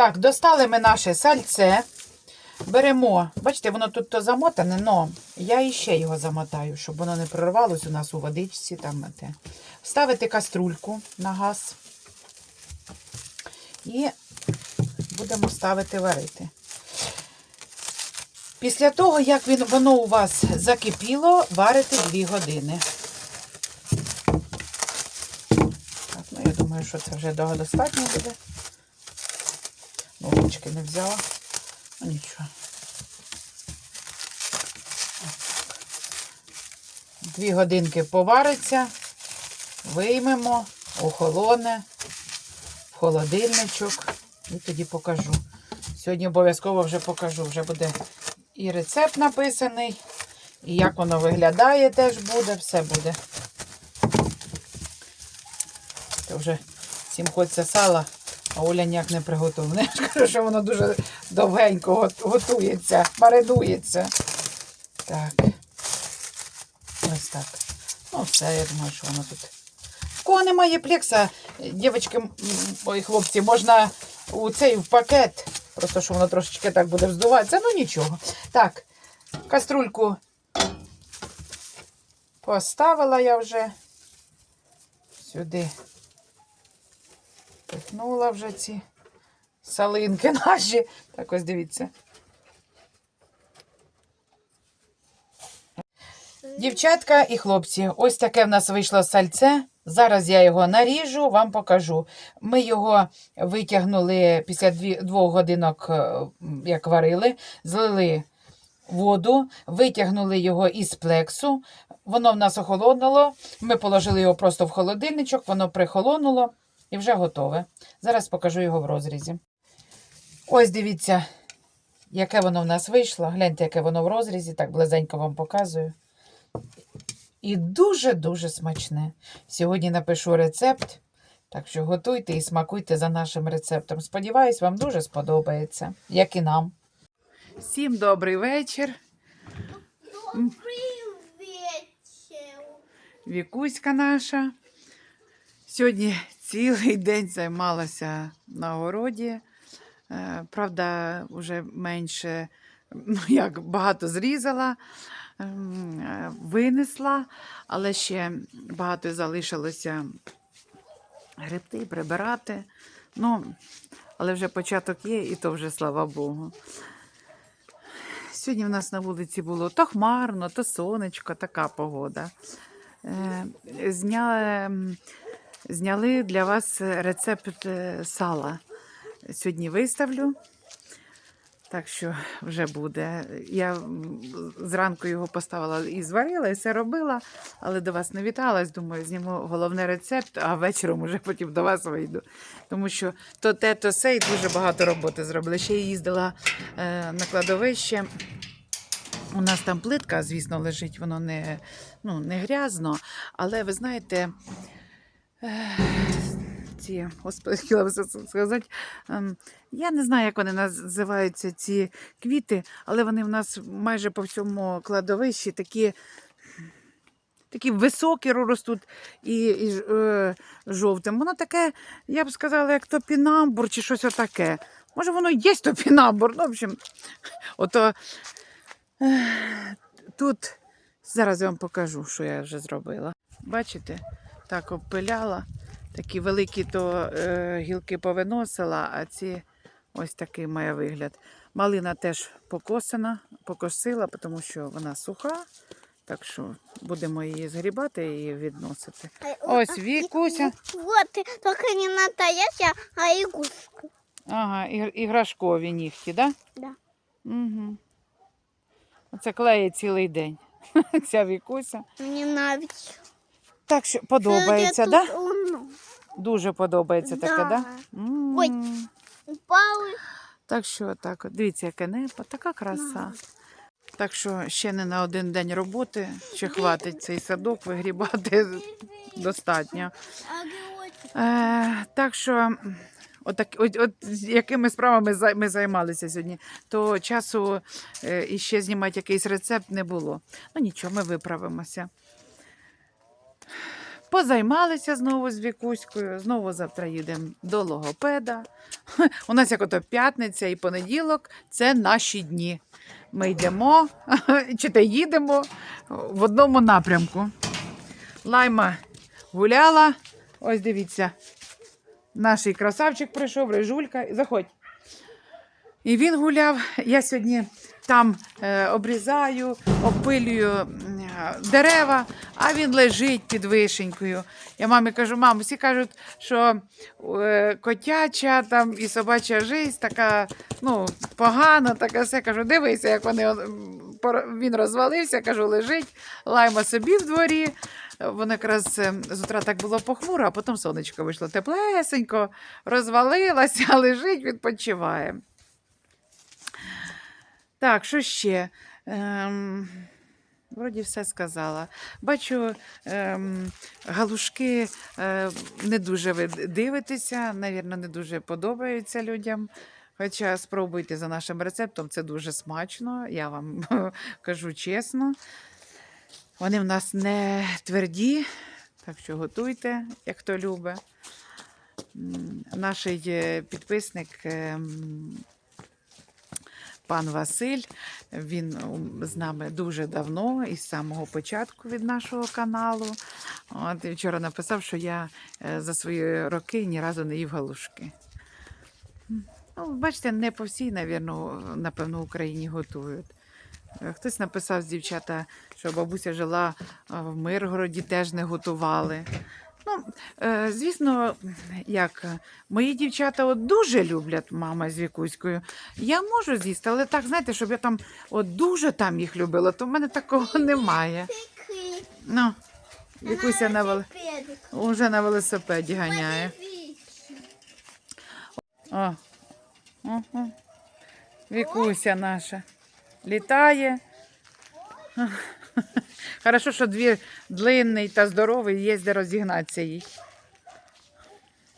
Так, достали ми наше сальце. Беремо, бачите, воно тут то замотане, але я іще його замотаю, щоб воно не прорвалось у нас у водичці. Там, те. Ставити каструльку на газ. І будемо ставити варити. Після того, як він, воно у вас закипіло, варите 2 години. Так, ну я думаю, що це вже достатньо буде. Ножички не взяла. Ну нічого. Дві годинки повариться, виймемо, охолоне, в холодильничок і тоді покажу. Сьогодні обов'язково вже покажу. Вже буде і рецепт написаний, і як воно виглядає, теж буде, все буде. То вже всім хочеться сала, а Оля ніяк не приготовлена. Я ж кажу, що воно дуже довгенько готується, маринується. Так. Ось так. Ну, все, я думаю, що воно тут. В кого немає плекса, дівчатки, ой, хлопці, можна у цей в пакет. Просто що воно трошечки так буде вздуватися. Ну нічого. Так, каструльку поставила я вже. Сюди пихнула вже ці салинки наші. Так ось дивіться. Дівчатка і хлопці, ось таке в нас вийшло сальце. Зараз я його наріжу, вам покажу. Ми його витягнули після двох годинок, е, як варили, злили воду, витягнули його із плексу. Воно в нас охолонуло. Ми положили його просто в холодильничок, воно прихолонуло і вже готове. Зараз покажу його в розрізі. Ось дивіться, яке воно в нас вийшло. Гляньте, яке воно в розрізі, так близенько вам показую. І дуже-дуже смачне. Сьогодні напишу рецепт. Так що готуйте і смакуйте за нашим рецептом. Сподіваюсь, вам дуже сподобається, як і нам. Всім добрий вечір. Добрий вечір. Вікуська наша. Сьогодні цілий день займалася на городі. Е, Правда, вже менше, ну як багато зрізала, ем, е, винесла, але ще багато залишилося гребти, прибирати. Ну, але вже початок є, і то вже слава Богу. Сьогодні в нас на вулиці було то хмарно, то сонечко, така погода. Е, Зняли, м, зняли для вас рецепт е, сала. Сьогодні виставлю. Так що вже буде. Я зранку його поставила і зварила, і все робила, але до вас не віталась. Думаю, зніму головний рецепт, а вечором уже потім до вас вийду. Тому що то те, то се, дуже багато роботи зробили. Ще їздила е, на кладовище. У нас там плитка, звісно, лежить, воно не, ну, не грязно, але ви знаєте, ці, господи, хотіла сказати, ем, я не знаю, як вони називаються, ці квіти, але вони в нас майже по всьому кладовищі такі. Такі високі ростуть і, і е, жовтим. Воно таке, я б сказала, як топінамбур чи щось отаке. Може, воно і є топінамбур. Ну, в общем, ото Ех, Тут зараз я вам покажу, що я вже зробила. Бачите, так обпиляла. Такі великі то е, гілки повиносила, а ці ось такий має вигляд. Малина теж покосена, покосила, тому що вона суха. Так що будемо її згрібати і відносити. Ось Вікуся. Вот, только не настоящая, а игрушка. Ага, іграшкові нігті, так? Да. Угу. Оце клеє цілий день. Ця Вікуся. Мне нравится. Так що подобається, так? Да? Дуже подобається таке, Да. да? М. Ой. Упал. Так що так, дивіться, яке небо, така краса. Так що ще не на один день роботи, ще хватить цей садок вигрібати достатньо. Е, так що, от, от, от якими справами ми займалися сьогодні, то часу е, іще знімати якийсь рецепт не було. Ну нічого, ми виправимося. Позаймалися знову з Вікуською, знову завтра їдемо до логопеда. У нас як ото п'ятниця і понеділок це наші дні. Ми йдемо чи то їдемо в одному напрямку. Лайма гуляла. Ось дивіться, наш красавчик прийшов, рижулька. Заходь. І він гуляв. Я сьогодні там е, обрізаю, е, дерева, а він лежить під вишенькою. Я мамі кажу, мам, всі кажуть, що е, котяча там і собача життя така ну, погана, така все. Кажу, дивися, як вони, він розвалився, кажу, лежить, лайма собі в дворі. Воно якраз е, з утра так було похмуро, а потім сонечко вийшло теплесенько, розвалилася, лежить, відпочиває. Так, що ще? Ем, вроді все сказала. Бачу, ем, галушки е, не дуже ви дивитеся, навірно, не дуже подобаються людям. Хоча спробуйте за нашим рецептом, це дуже смачно, я вам кажу чесно. Вони в нас не тверді, так що готуйте, як хто любить. Наш е, підписник ем, пан Василь, він з нами дуже давно, із самого початку від нашого каналу. От, вчора написав, що я е, за свої роки ні разу не їв галушки. Ну, бачите, не по всій, напевно, в Україні готують. Е, Хтось написав з дівчата, що бабуся жила в Миргороді, теж не готували. Ну, е, звісно, як е, мої дівчата от дуже люблять мама з Вікуською. Я можу з'їсти, але так, знаєте, щоб я там от дуже там їх любила, то в мене такого немає. Ну, Вікуся на, вел... уже на велосипеді ганяє. О. Угу. Вікуся наша. Літає. Хорошо, що двір длинний та здоровий, де розігнатися їй.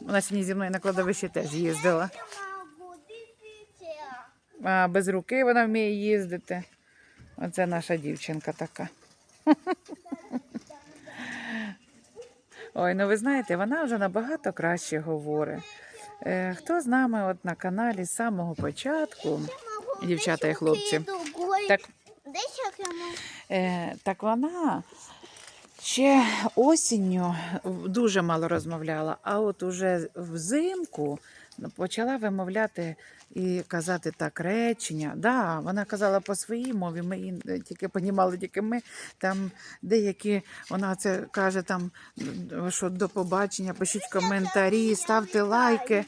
Вона сьогодні зі мною на кладовище теж їздила. А без руки вона вміє їздити. Оце наша дівчинка така. Ой, ну ви знаєте, вона вже набагато краще говорить. Е, хто з нами от на каналі з самого початку, Дівчата і хлопці. так, Е, так вона ще осінню дуже мало розмовляла, а от уже взимку почала вимовляти і казати так речення. Да, вона казала по своїй мові, ми її тільки понімали, тільки ми там деякі, вона це каже там, що до побачення, пишіть коментарі, ставте лайки.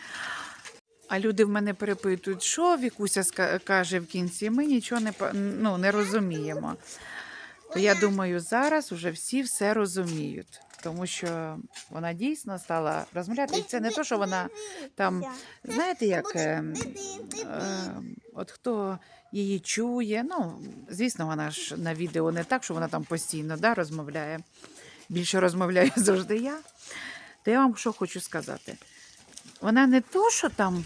А люди в мене перепитують, що Вікуся каже в кінці. Ми нічого не, ну, не розуміємо. То я думаю, зараз уже всі все розуміють, тому що вона дійсно стала розмовляти. І це не то, що вона там, знаєте, як е, е, от хто її чує. Ну, звісно, вона ж на відео не так, що вона там постійно да, розмовляє. Більше розмовляю завжди я. То я вам що хочу сказати. Вона не то, що там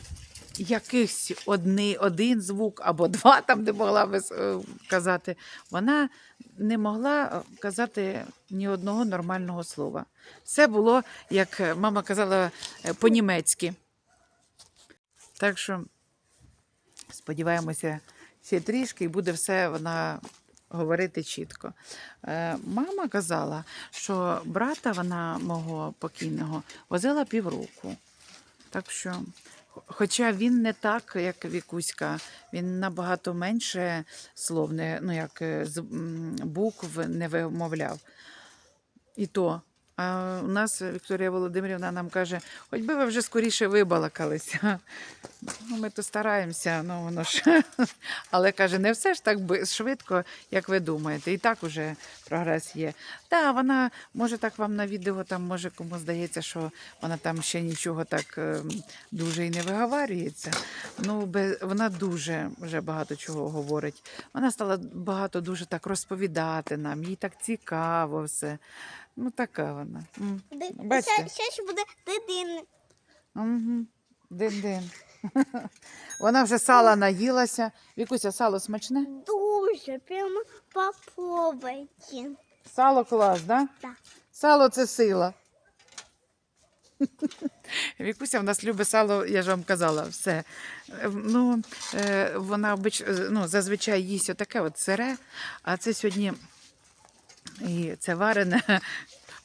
якийсь одни, один звук або два там, де могла би е, казати. Вона не могла е, казати ні одного нормального слова. Все було, як е, мама казала, по-німецьки. Так що сподіваємося, ще трішки і буде все вона говорити чітко. Мама казала, що брата вона мого покійного возила півроку. Так що, хоча він не так, як Вікуська, він набагато менше слов, не, ну як е, з букв не вимовляв. І то. А у нас Вікторія Володимирівна нам каже, хоч би ви вже скоріше вибалакалися. Ну, ми то стараємося, ну воно ж. Але каже, не все ж так швидко, як ви думаєте. І так уже прогрес є. Так, вона може так вам на відео, там може кому здається, що вона там ще нічого так ем, дуже і не виговарюється. Ну, бе- вона дуже вже багато чого говорить. Вона стала багато дуже так розповідати нам, їй так цікаво все. Ну, така вона. М, Бачите? Ще буде дитина. Угу. Дин-дин. Вона вже сала наїлася. Вікуся, сало смачне? Дуже, прямо попробуйте. Сало клас, да? Так. Сало це сила. Вікуся в нас любить сало, я ж вам казала, все. Е, Ну, е, вона обич... ну, зазвичай їсть отаке от сире, а це сьогодні і це варене,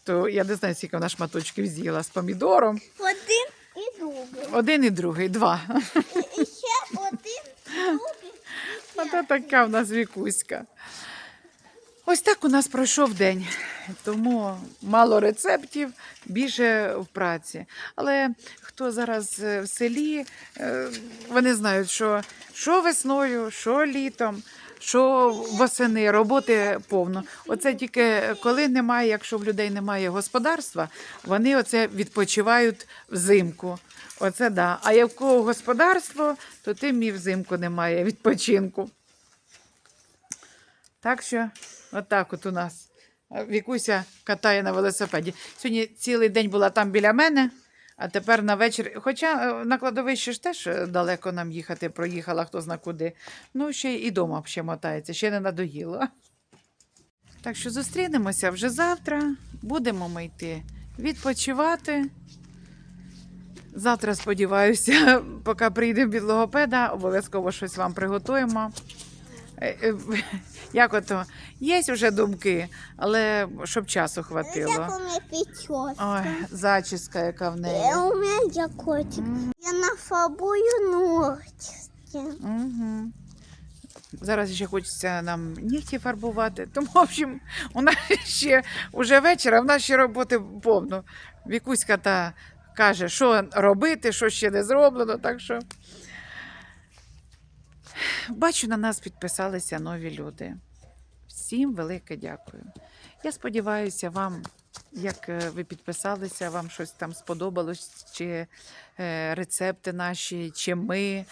то я не знаю, скільки вона шматочків з'їла з помідором. Один і другий. Один і другий, два. І, ще один, другий. Ото така в нас вікуська. Ось так у нас пройшов день, тому мало рецептів, більше в праці. Але хто зараз е, в селі, е, вони знають, що, що весною, що літом, що восени, роботи повно. Оце тільки коли немає, якщо в людей немає господарства, вони оце відпочивають взимку. Оце да. А як кого господарство, то тим і взимку немає відпочинку. Так що, отак от у нас. Вікуся катає на велосипеді. Сьогодні цілий день була там біля мене, а тепер на вечір. Хоча е, на кладовище ж теж е, далеко нам їхати, проїхала хто зна куди. Ну, ще і дома ще мотається, ще не надоїло. Так що зустрінемося вже завтра. Будемо ми йти відпочивати. Завтра, сподіваюся, поки прийдемо від логопеда, обов'язково щось вам приготуємо. Е, е, Як ото, є вже думки, але щоб часу Як хватило. у мене. Ой, зачіска, яка в неї. Е, У мене є котик. Я нафарбую ногтики. мгм. Зараз ще хочеться нам нігті фарбувати. Тому, в общем, у нас ще уже вечір, а в нас ще роботи повно. Вікуська та каже, що робити, що ще не зроблено. Так що бачу, на нас підписалися нові люди. Всім велике дякую. Я сподіваюся, вам, як е, ви підписалися, вам щось там сподобалось, чи е, рецепти наші, чи ми.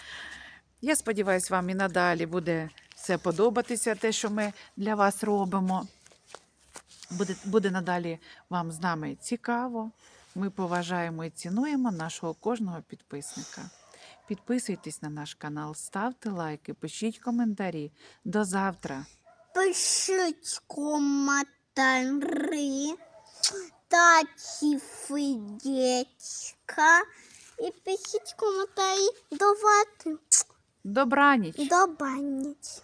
Я сподіваюся, вам і надалі буде все подобатися, те, що ми для вас робимо. Буде, буде надалі вам з нами цікаво. Ми поважаємо і цінуємо нашого кожного підписника. Підписуйтесь на наш канал, ставте лайки, пишіть коментарі. До завтра! Пишіть коментарі, та фидечка. І пишіть коментарі. давати. Добраніч! До баніч.